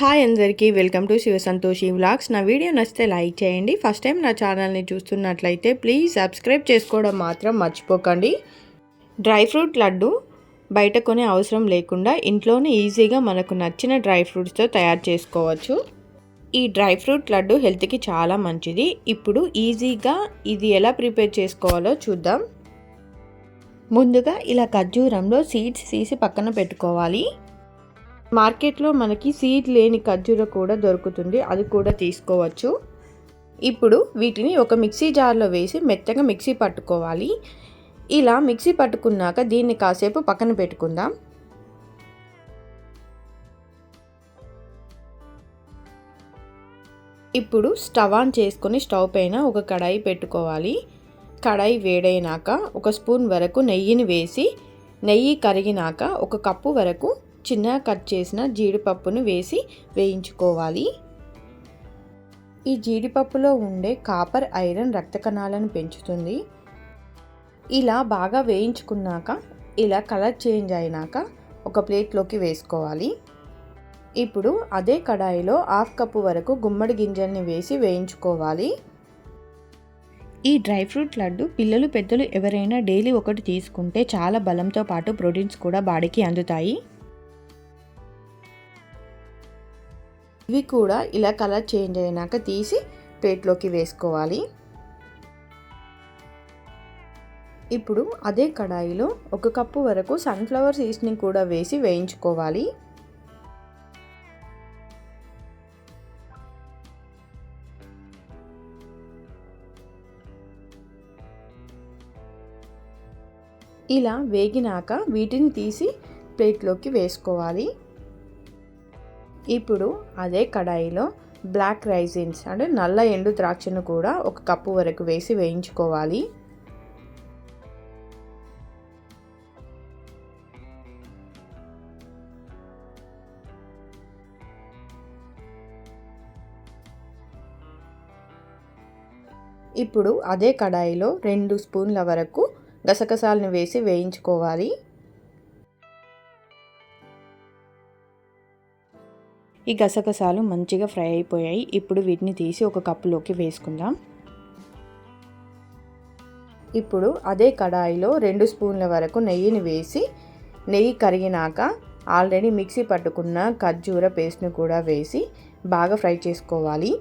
Hi అందరికీ welcome to Shiva Santoshi vlogs నా video నచ్చితే లైక్ చేయండి. ఫస్ట్ టైం నా ఛానల్ని చూస్తున్నట్లయితే ప్లీజ్ సబ్స్క్రైబ్ చేసుకోవడం మాత్రం మర్చిపోకండి. డ్రై ఫ్రూట్ లడ్డు బయట కొనే అవసరం లేకుండా ఇంట్లోనే ఈజీగా మనకు నచ్చిన డ్రై ఫ్రూట్స్తో తయారు చేసుకోవచ్చు. ఈ డ్రై ఫ్రూట్ లడ్డు హెల్త్కి చాలా మంచిది. ఇప్పుడు ఈజీగా ఇది ఎలా ప్రిపేర్ చేసుకోవాలో చూద్దాం. ముందుగా ఇలా ఖర్జూరంలో సీడ్స్ తీసి పక్కన పెట్టుకోవాలి. మార్కెట్లో మనకి సీడ్ లేని ఖర్జూర కూడా దొరుకుతుంది. అది కూడా తీసుకోవచ్చు. ఇప్పుడు వీటిని ఒక మిక్సీ జార్లో వేసి మెత్తగా మిక్సీ పట్టుకోవాలి. ఇలా మిక్సీ పట్టుకున్నాక దీన్ని కాసేపు పక్కన పెట్టుకుందాం. ఇప్పుడు స్టవ్ ఆన్ చేసుకొని స్టవ్ పైన ఒక కడాయి పెట్టుకోవాలి. కడాయి వేడైనాక ఒక స్పూన్ వరకు నెయ్యిని వేసి నెయ్యి కరిగినాక ఒక కప్పు వరకు చిన్నగా కట్ చేసిన జీడిపప్పును వేసి వేయించుకోవాలి. ఈ జీడిపప్పులో ఉండే కాపర్ ఐరన్ రక్త కణాలను పెంచుతుంది. ఇలా బాగా వేయించుకున్నాక ఇలా కలర్ చేంజ్ అయినాక ఒక ప్లేట్లోకి వేసుకోవాలి. ఇప్పుడు అదే కడాయిలో హాఫ్ కప్పు వరకు గుమ్మడి గింజల్ని వేసి వేయించుకోవాలి. ఈ డ్రై ఫ్రూట్ లడ్డు పిల్లలు పెద్దలు ఎవరైనా డైలీ ఒకటి తీసుకుంటే చాలా బలంతో పాటు ప్రోటీన్స్ కూడా బాడీకి అందుతాయి. ఇవి కూడా ఇలా కలర్ చేంజ్ అయినాక తీసి ప్లేట్లోకి వేసుకోవాలి. ఇప్పుడు అదే కడాయిలో ఒక కప్పు వరకు సన్ఫ్లవర్ సీడ్స్ని కూడా వేసి వేయించుకోవాలి. ఇలా వేగినాక వీటిని తీసి ప్లేట్లోకి వేసుకోవాలి. ఇప్పుడు అదే కడాయిలో బ్లాక్ రైజిన్స్ అంటే నల్ల ఎండు ద్రాక్షను కూడా ఒక కప్పు వరకు వేసి వేయించుకోవాలి. ఇప్పుడు అదే కడాయిలో రెండు స్పూన్ల వరకు గసగసాలను వేసి వేయించుకోవాలి. ఈ గసగసాలు మంచిగా ఫ్రై అయిపోయాయి. ఇప్పుడు వీటిని తీసి ఒక కప్పులోకి వేసుకుందాం. ఇప్పుడు అదే కడాయిలో రెండు స్పూన్ల వరకు నెయ్యిని వేసి నెయ్యి కరిగినాక ఆల్రెడీ మిక్సీ పట్టుకున్న ఖర్జూర పేస్ట్ను కూడా వేసి బాగా ఫ్రై చేసుకోవాలి.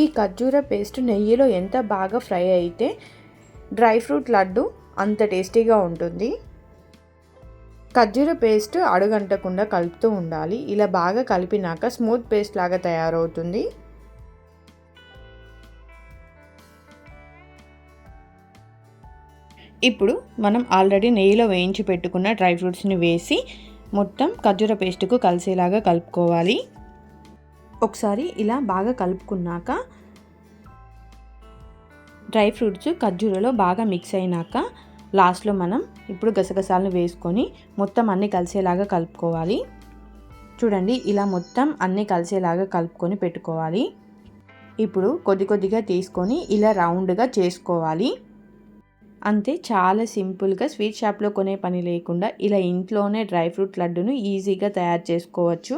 ఈ ఖర్జూర పేస్ట్ నెయ్యిలో ఎంత బాగా ఫ్రై అయితే డ్రై ఫ్రూట్ లడ్డు అంత టేస్టీగా ఉంటుంది. ఖర్జూర పేస్ట్ అడుగంటకుండా కలుపుతూ ఉండాలి. ఇలా బాగా కలిపినాక స్మూత్ పేస్ట్ లాగా తయారవుతుంది. ఇప్పుడు మనం ఆల్రెడీ నెయ్యిలో వేయించి పెట్టుకున్న డ్రై ఫ్రూట్స్ని వేసి మొత్తం ఖర్జూర పేస్ట్కు కలిసేలాగా కలుపుకోవాలి. ఒకసారి ఇలా బాగా కలుపుకున్నాక డ్రై ఫ్రూట్స్ ఖర్జూరలో బాగా మిక్స్ అయినాక లాస్ట్లో మనం ఇప్పుడు గసగసాలను వేసుకొని మొత్తం అన్నీ కలిసేలాగా కలుపుకోవాలి. చూడండి ఇలా మొత్తం అన్నీ కలిసేలాగా కలుపుకొని పెట్టుకోవాలి. ఇప్పుడు కొద్ది కొద్దిగా తీసుకొని ఇలా రౌండ్గా చేసుకోవాలి. అంతే చాలా సింపుల్గా స్వీట్ షాప్లో కొనే పని లేకుండా ఇలా ఇంట్లోనే డ్రై ఫ్రూట్ లడ్డును ఈజీగా తయారు చేసుకోవచ్చు.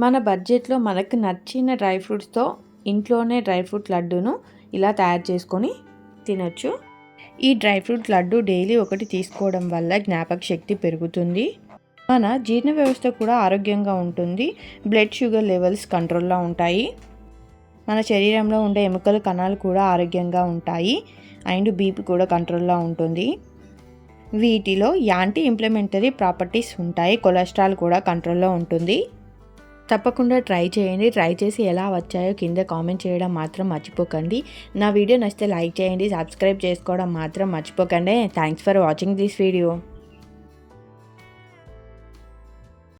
మన బడ్జెట్లో మనకు నచ్చిన డ్రై ఫ్రూట్స్తో ఇంట్లోనే డ్రై ఫ్రూట్ లడ్డును ఇలా తయారు చేసుకొని తినచ్చు. ఈ డ్రై ఫ్రూట్ లడ్డు డైలీ ఒకటి తీసుకోవడం వల్ల జ్ఞాపక శక్తి పెరుగుతుంది. మన జీర్ణ వ్యవస్థ కూడా ఆరోగ్యంగా ఉంటుంది. బ్లడ్ షుగర్ లెవెల్స్ కంట్రోల్లో ఉంటాయి. మన శరీరంలో ఉండే ఎముకల కణాలు కూడా ఆరోగ్యంగా ఉంటాయి. అండ్ బీపీ కూడా కంట్రోల్లో ఉంటుంది. వీటిలో యాంటీ ఇంప్లిమెంటరీ ప్రాపర్టీస్ ఉంటాయి. కొలెస్ట్రాల్ కూడా కంట్రోల్లో ఉంటుంది. తప్పకుండా ట్రై చేయండి. ట్రై చేసి ఎలా వచ్చాయో కింద కామెంట్ చేయడం మాత్రం మర్చిపోకండి. నా వీడియో నచ్చితే లైక్ చేయండి. సబ్స్క్రైబ్ చేసుకోవడం మాత్రం మర్చిపోకండి. Thanks for watching this video